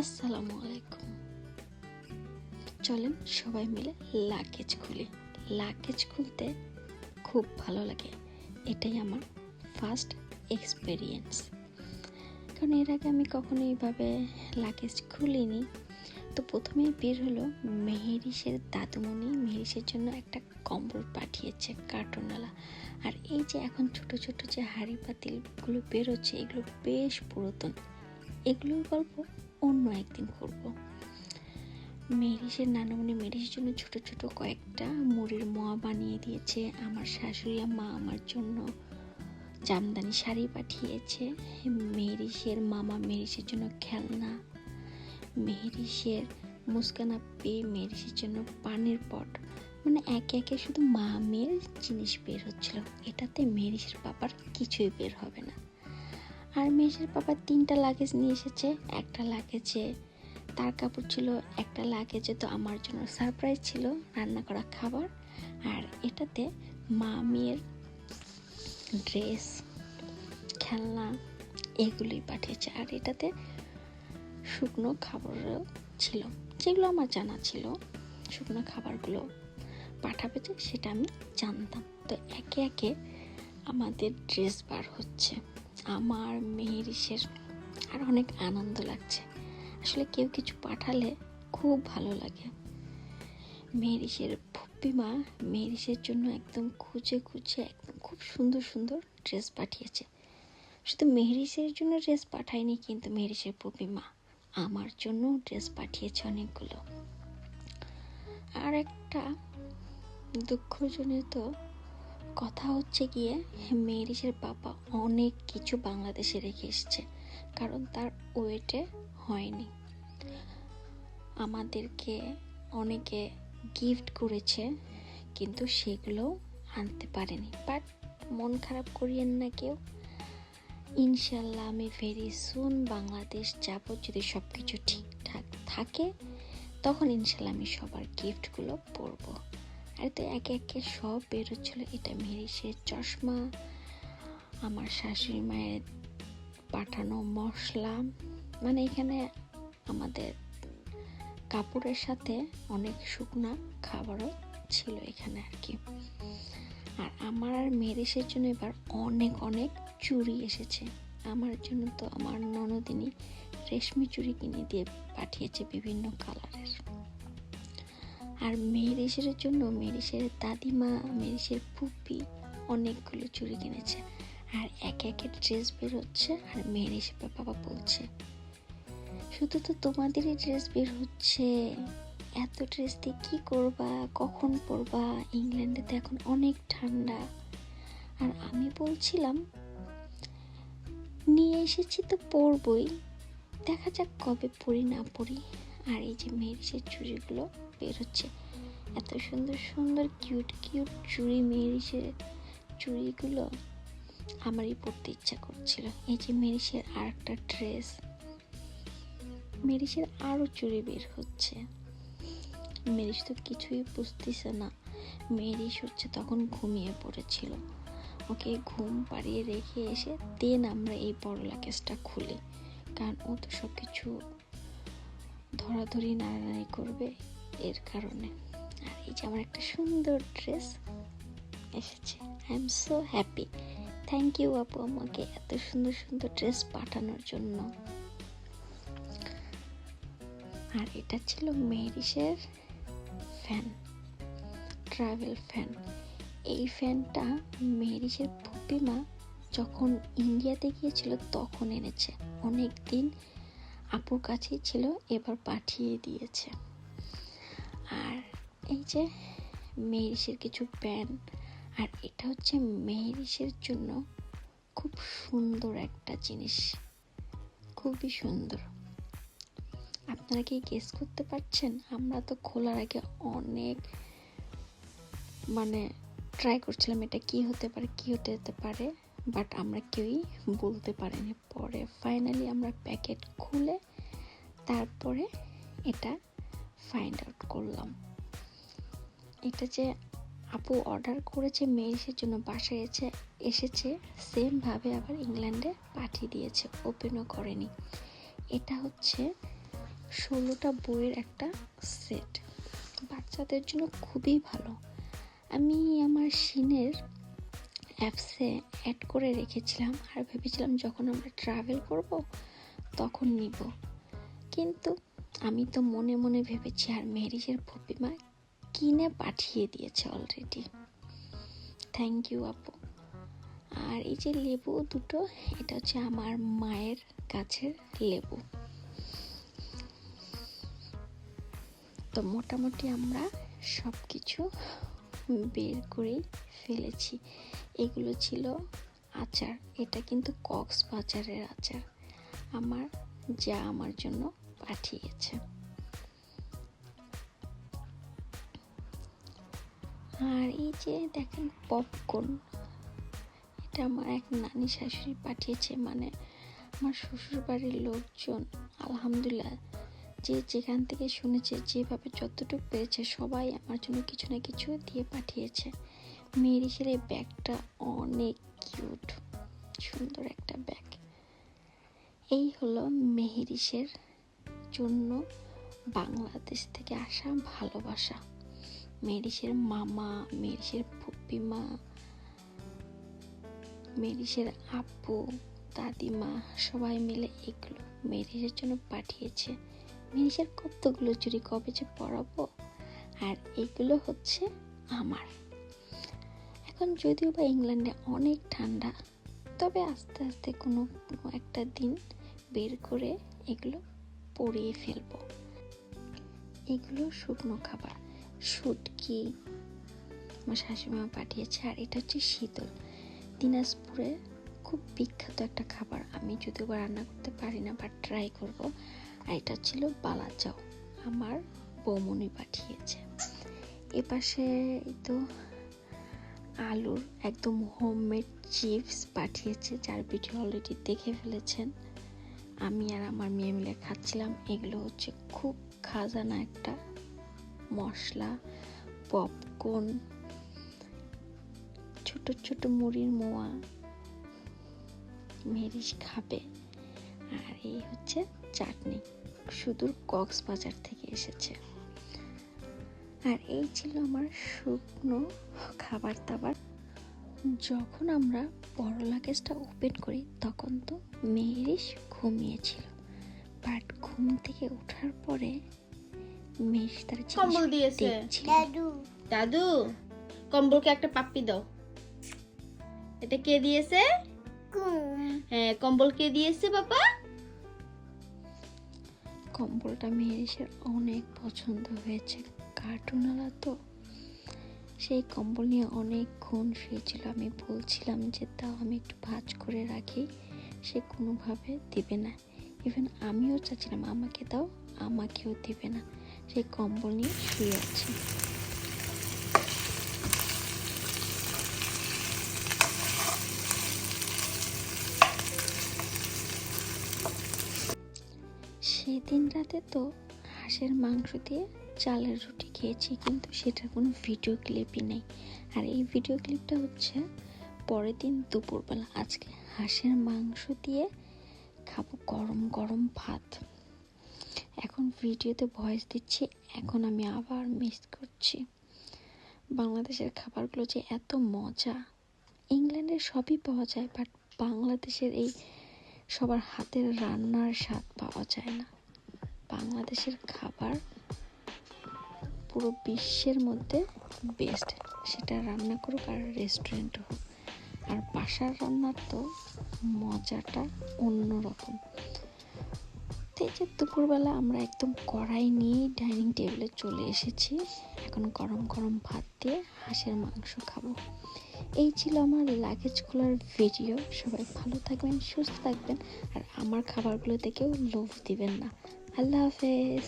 আসসালামু আলাইকুম। চলেন সবাই মিলে লাগেজ খুলি। লাগেজ খুলতে খুব ভালো লাগে। এটাই আমার ফার্স্ট এক্সপেরিয়েন্স কারণ এর আগে আমি কখনো এইভাবে লাগেজ খুলিনি। তো প্রথমেই বের হলো মেহেরিসের দাদুমণি। মেহেরিসের জন্য একটা কম্বল পাঠিয়েছে কার্টুনওয়ালা আর এই যে এখন ছোট ছোট যে হাঁড়ি পাতিলগুলো বেরোচ্ছে, এগুলো বেশ পুরাতন। এগুলোর গল্প অন্য একদিন করব মেরিসের নানামণি মেরিসের জন্য ছোট ছোট কয়েকটা মুড়ির মোয়া বানিয়ে দিয়েছে, আমার শাশুড়ি মা আমার জন্য। জামদানি শাড়ি পাঠিয়েছে, মেরিসের মামা মেরিসের জন্য খেলনা মেহরিসের মুস্কানা পেয়ে মেরিসের জন্য পানির পট। মানে একে একে শুধু মা মেয়ের জিনিস বের হচ্ছিল। এটাতে মেরিসের বাবার কিছুই বের হবে না। আর মেয়ের বাবা তিনটা লাগেজ নিয়ে এসেছে, একটা লাগেজে তার কাপড় ছিল একটা লাগেজে তো আমার জন্য সারপ্রাইজ ছিল রান্না করা খাবার। আর এটাতে মা মেয়ের ড্রেস খেলনা এগুলোই পাঠিয়েছে। আর এটাতে শুকনো খাবারও ছিল, যেগুলো আমার জানা ছিল। শুকনো খাবারগুলো পাঠাবে যে সেটা আমি জানতাম। তো একে একে আমাদের ড্রেস বার হচ্ছে। আমার মেহেরিসের আর অনেক আনন্দ লাগছে। আসলে কেউ কিছু পাঠালে খুব ভালো লাগে। মেহেরিসের ফুপ্পিমা মেহেরিসের জন্য একদম খুঁজে খুঁজে একদম খুব সুন্দর সুন্দর ড্রেস পাঠিয়েছে। শুধু মেহেরিসের জন্য ড্রেস পাঠায়নি, কিন্তু মেহেরিসের ফুপ্পিমা আমার জন্য ড্রেস পাঠিয়েছে অনেকগুলো। আর একটা দুঃখজনিত কথা হচ্ছে গিয়ে মেরিসের বাবা অনেক কিছু বাংলাদেশে রেখে এসছে, কারণ তার ওয়েটে হয়নি। আমাদেরকে অনেকে গিফট করেছে, কিন্তু সেগুলো আনতে পারেনি। বাট মন খারাপ করিয়েন না কেউ। ইনশাল্লাহ আমি ভেরি সুন বাংলাদেশ যাব, যদি সব কিছু ঠিকঠাক থাকে, তখন ইনশাল্লাহ আমি সবার গিফটগুলো পরবো। আর তো একে একে সব বেরোচ্ছিল। এটা মেরিসের চশমা, আমার শাশুড়ি মায়ের পাঠানো মশলা। মানে এখানে আমাদের কাপড়ের সাথে অনেক শুকনা খাবারও ছিল এখানে আর কি। আর আমার আর মেরিসের জন্য এবার অনেক অনেক চুড়ি এসেছে। আমার জন্য তো আমার ননদিনী রেশমি চুড়ি কিনে দিয়ে পাঠিয়েছে বিভিন্ন কালারের। আর মেরিসের জন্য মেরিসের দাদিমা মেরিসের পুপি অনেকগুলো চুড়ি কিনেছে। আর একে একে ড্রেস বেরোচ্ছে আর মেরিসের বাবা বলছে, শুধু তো তোমাদেরই ড্রেস বের হচ্ছে। এত ড্রেস দিয়ে কী করবা? কখন পরবা? ইংল্যান্ডে তো এখন অনেক ঠান্ডা। আর আমি বলছিলাম, নিয়ে এসেছি তো পরবই। দেখা যাক কবে পড়ি না পড়ি আর এই যে মেয়ের মেরিসের চুড়িগুলো বের হচ্ছে, এত সুন্দর সুন্দর কিউট কিউট চুড়ি মেরিসের চুড়িগুলো আমারই পরতে ইচ্ছা করছিল। এই যে মেরিসের আর একটা ড্রেস মেরিসের আরও চুড়ি বের হচ্ছে। মেরিস তো কিছুই বুঝতেছে না। মেরিস হচ্ছে তখন ঘুমিয়ে পড়েছিল। ওকে ঘুম পাড়িয়ে রেখে এসে দেন আমরা এই বড় লাকেজটা খুলি। কারণ ও তো সব কিছু ধরাধরি নাড়ানাড়ি করবে এর কারণে। আর এই যে আমার একটা সুন্দর ড্রেস এসেছে। I am so happy thank you আপু আমাকে এত সুন্দর সুন্দর ড্রেস পাঠানোর জন্য। আর এটা ছিল মেরিসের ফ্যান ট্রাভেল ফ্যান এই ফ্যানটা মেরিসের ফুপিমা যখন ইন্ডিয়াতে গিয়েছিল তখন এনেছে। অনেক দিন আপুর কাছেই ছিল, এবার পাঠিয়ে দিয়েছে। আর এই যে মেরিসের কিছু প্যান্ট, আর এটা হচ্ছে মেরিসের জন্য খুব সুন্দর একটা জিনিস। খুবই সুন্দর। আপনারা কি গেস করতে পারছেন? আমরা তো খোলার আগে অনেক মানে ট্রাই করছিলাম এটা কি হতে পারে, কি হতে যেতে পারে। বাট আমরা কেউই বলতে পারিনি। পরে ফাইনালি আমরা প্যাকেট খুলে তারপরে এটা ফাইন্ড আউট করলাম। এটা যে আপু অর্ডার করেছে মেরিসের জন্য বাসায় এসে, এসেছে সেমভাবে আবার ইংল্যান্ডে পাঠিয়ে দিয়েছে ওপেনও করেনি। এটা হচ্ছে ষোলোটা বইয়ের একটা সেট বাচ্চাদের জন্য খুবই ভালো। আমি আমার সিনের অ্যাপসে অ্যাড করে রেখেছিলাম আর ভেবেছিলাম যখন আমরা ট্রাভেল করব, তখন নিব। কিন্তু আমি তো মনে মনে ভেবেছি আর মেরিজের ভপিমা কিনে পাঠিয়ে দিয়েছে অলরেডি থ্যাংক ইউ আপু। আর এই যে লেবু দুটো, এটা হচ্ছে আমার মায়ের গাছের লেবু। তো মোটামুটি আমরা সব কিছু বের করেই ফেলেছি। এগুলো ছিল আচার। এটা কিন্তু কক্সবাজারের আচার। আমার যা আমার জন্য পাঠিয়েছে। আর এই যে দেখেন পপকর্ন এটা আমার এক নানি শাশুড়ি পাঠিয়েছে। মানে আমার শ্বশুর বাড়ির লোকজন, আলহামদুলিল্লাহ যে যেখান থেকে শুনেছে, যেভাবে যতটুকু পেরেছে, সবাই আমার জন্য কিছু না কিছু দিয়ে পাঠিয়েছে। মেরিসের এই ব্যাগটা অনেক কিউট, সুন্দর একটা ব্যাগ। এই হলো মেহেরিসের জন্য বাংলাদেশ থেকে আসা ভালোবাসা। মেরিসের মামা মেরিসের ফুপিমা মেরিসের আপু, দাদিমা, সবাই মিলে এগুলো মেরিসের জন্য পাঠিয়েছে। মেরিসের কতগুলো চুরি কবে যে পরাবো? আর এগুলো হচ্ছে আমার। এখন যদিও বা ইংল্যান্ডে অনেক ঠান্ডা, তবে আস্তে আস্তে কোনো একটা দিন বের করে এগুলো পরিয়ে ফেলব। এগুলো শুকনো খাবার, শুটকি, আমার শাশুড়ি মা পাঠিয়েছে, আর এটা হচ্ছে শীতল। দিনাজপুরে খুব বিখ্যাত একটা খাবার, আমি যদিও বা রান্না করতে পারি না বাট ট্রাই করব। এটা ছিল বালাচাও আমার বৌমনি পাঠিয়েছে। এপাশে তো আলুর একদম হোমমেড চিপস পাঠিয়েছে, যার ভিডিও অলরেডি দেখে ফেলেছেন। আমি আর আমার মেয়ে মিলে খাচ্ছিলাম। এগুলো হচ্ছে খুব খাজানা একটা মশলা পপকর্ন ছোট ছোট মুড়ির মোয়া মেরিস খাবে। আর এই হচ্ছে চাটনি সুদূর কক্সবাজার থেকে এসেছে। আর এই ছিল আমার শুকনো খাবার দাবার। যখন আমরা বড় লাগেজটা ওপেন করি তখন তো মেহেরিস ঘুমিয়েছিল। বাট ঘুম থেকে ওঠার পরে মেহেরিস তার কম্বল দিয়েছে। দাদু। দাদু কম্বলকে একটা পাপ্পি দাও। এটা কে দিয়েছে? হ্যাঁ কম্বল কে দিয়েছে বাবা? কম্বলটা মেহেরিসের অনেক পছন্দ হয়েছে কার্টুনওয়ালা তো। সেই কম্বল নিয়ে অনেকক্ষণ শুয়েছিল আমি বলছিলাম যে তাও আমি একটু ভাজ করে রাখি। সে কোনোভাবে দিবে না। ইভেন আমিও চাচ্ছিলাম আমাকে দাও আমাকেও দেবে না। সেই কম্বল নিয়ে শুয়ে আছে। সেদিন রাতে তো হাঁসের মাংস দিয়ে চালের রুটি খেয়েছি, কিন্তু সেটার কোনো ভিডিও ক্লিপই নেই। আর এই ভিডিও ক্লিপটা হচ্ছে পরের দিন দুপুরবেলা। আজকে হাঁসের মাংস দিয়ে খাব গরম গরম ভাত। এখন ভিডিওতে ভয়েস দিচ্ছি, এখন আমি আবার মিস করছি। বাংলাদেশের খাবারগুলো যে এত মজা। ইংল্যান্ডের সবই পাওয়া যায় বাট বাংলাদেশের এই সবার হাতের রান্নার স্বাদ পাওয়া যায় না। বাংলাদেশের খাবার পুরো বিশ্বের মধ্যে বেস্ট সেটা রান্না করুক আর রেস্টুরেন্ট হোক। আর বাসার রান্নার তো মজাটা অন্যরকম। এই যে দুপুরবেলা আমরা একদম কড়াই নিয়েই ডাইনিং টেবিলে চলে এসেছি। এখন গরম গরম ভাত দিয়ে হাঁসের মাংস খাব। এই ছিল আমার লাগেজ খোলার ভিডিও সবাই ভালো থাকবেন, সুস্থ থাকবেন। আর আমার খাবারগুলো দেখেও লোভ দিবেন না। আল্লাহ হাফেজ